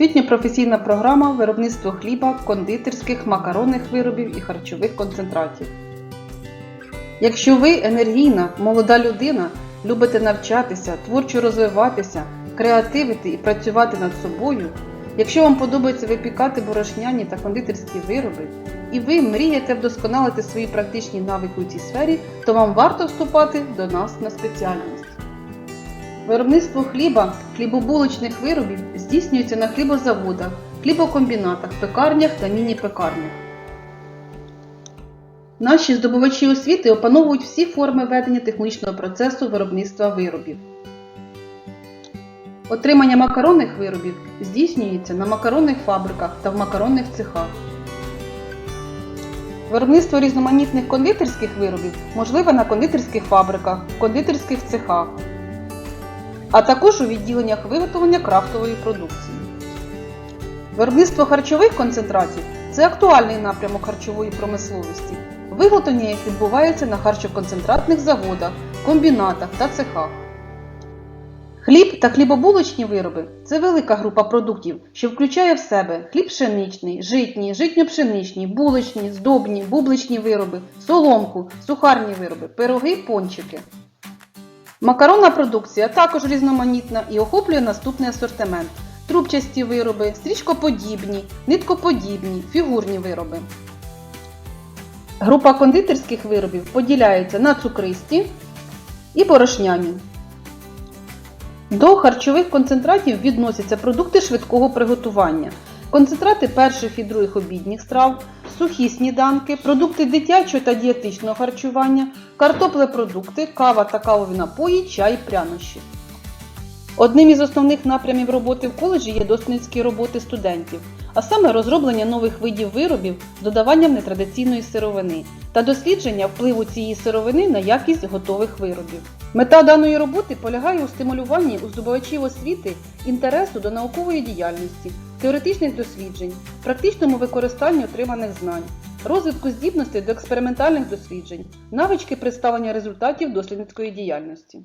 Освітньо-професійна програма виробництво хліба, кондитерських, макаронних виробів і харчових концентратів. Якщо ви енергійна, молода людина, любите навчатися, творчо розвиватися, креативити і працювати над собою, якщо вам подобається випікати борошняні та кондитерські вироби, і ви мрієте вдосконалити свої практичні навики у цій сфері, то вам варто вступати до нас на спеціальність. Виробництво хліба, хлібобулочних виробів здійснюється на хлібозаводах, хлібокомбінатах, пекарнях та міні-пекарнях. Наші здобувачі освіти опановують всі форми ведення технічного процесу виробництва виробів. Отримання макаронних виробів здійснюється на макаронних фабриках та в макаронних цехах. Виробництво різноманітних кондитерських виробів можливе на кондитерських фабриках, кондитерських цехах, а також у відділеннях виготовлення крафтової продукції. Виробництво харчових концентратів це актуальний напрямок харчової промисловості. Виготовлення їх відбувається на харчоконцентратних заводах, комбінатах та цехах. Хліб та хлібобулочні вироби це велика група продуктів, що включає в себе хліб пшеничний, житній, житньо-пшеничні, булочні, здобні, бубличні вироби, соломку, сухарні вироби, пироги, пончики. Макаронна продукція також різноманітна і охоплює наступний асортимент: трубчасті вироби, стрічкоподібні, ниткоподібні, фігурні вироби. Група кондитерських виробів поділяється на цукристі і борошняні. До харчових концентратів відносяться продукти швидкого приготування, концентрати перших і других обідніх страв, сухі сніданки, продукти дитячого та дієтичного харчування, картоплепродукти, кава та кавові напої, чай, прянощі. Одним із основних напрямів роботи в коледжі є дослідницькі роботи студентів, а саме розроблення нових видів виробів з додаванням нетрадиційної сировини та дослідження впливу цієї сировини на якість готових виробів. Мета даної роботи полягає у стимулюванні у здобувачів освіти інтересу до наукової діяльності, теоретичних досліджень, практичному використанню отриманих знань, розвитку здібностей до експериментальних досліджень, навички представлення результатів дослідницької діяльності.